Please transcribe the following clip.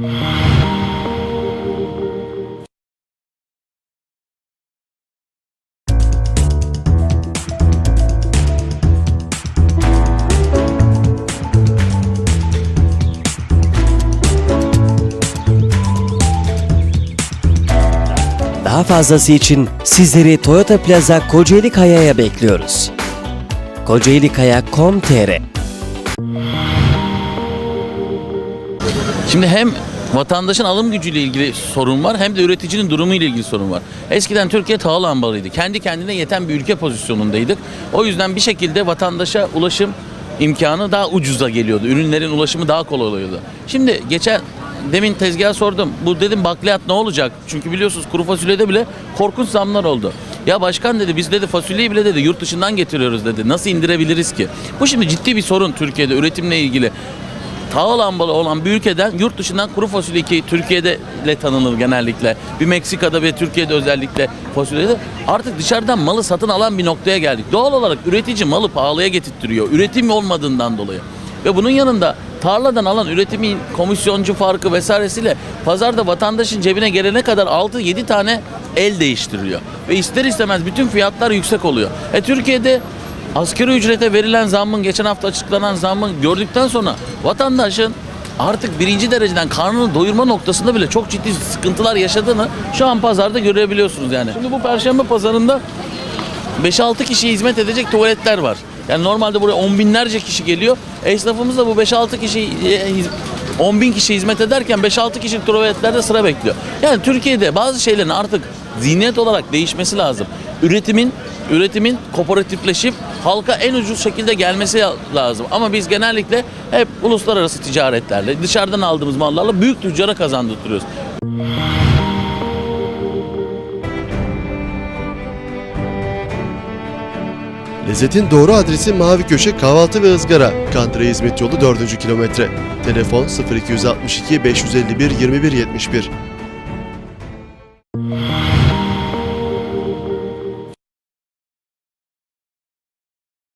Daha fazlası için sizleri Toyota Plaza Kocaeli Kaya'ya bekliyoruz. kocaelikaya.com.tr Şimdi hem vatandaşın alım gücüyle ilgili sorun var hem de üreticinin durumu ile ilgili sorun var. Eskiden Türkiye tahıl ambarıydı. Kendi kendine yeten bir ülke pozisyonundaydık. O yüzden bir şekilde vatandaşa ulaşım imkanı daha ucuza geliyordu. Ürünlerin ulaşımı daha kolay oluyordu. Şimdi geçen demin tezgaha sordum. Bu dedim bakliyat ne olacak? Çünkü biliyorsunuz kuru fasulyede bile korkunç zamlar oldu. Ya başkan dedi biz dedi fasulyeyi bile dedi yurt dışından getiriyoruz dedi. Nasıl indirebiliriz ki? Bu şimdi ciddi bir sorun Türkiye'de üretimle ilgili tahıl ambalı olan bir ülkeden yurt dışından kuru fasulye ki Türkiye'de ile tanınır genellikle. Bir Meksika'da ve Türkiye'de özellikle fasulyede artık dışarıdan malı satın alan bir noktaya geldik. Doğal olarak üretici malı pahalıya getirtiyor. Üretim olmadığından dolayı. Ve bunun yanında tarladan alan üretimin komisyoncu farkı vesairesiyle pazarda vatandaşın cebine gelene kadar 6-7 tane el değiştiriliyor. Ve ister istemez bütün fiyatlar yüksek oluyor. E Türkiye'de Asgari ücrete verilen zammın, geçen hafta açıklanan zammın gördükten sonra vatandaşın artık birinci dereceden karnını doyurma noktasında bile çok ciddi sıkıntılar yaşadığını şu an pazarda görebiliyorsunuz yani. Şimdi bu perşembe pazarında 5-6 kişiye hizmet edecek tuvaletler var. Yani normalde buraya on binlerce kişi geliyor. Esnafımız da bu 5-6 kişi 10 bin kişi hizmet ederken 5-6 kişi tuvaletlerde sıra bekliyor. Yani Türkiye'de bazı şeylerin artık zihniyet olarak değişmesi lazım. Üretimin üretimin kooperatifleşip halka en ucuz şekilde gelmesi lazım. Ama biz genellikle hep uluslararası ticaretlerle, dışarıdan aldığımız mallarla büyük tüccara kazandırıyoruz. Lezzetin doğru adresi Mavi Köşe Kahvaltı ve Izgara. Kandıra Hizmet Yolu 4. kilometre. Telefon 0262 551 2171.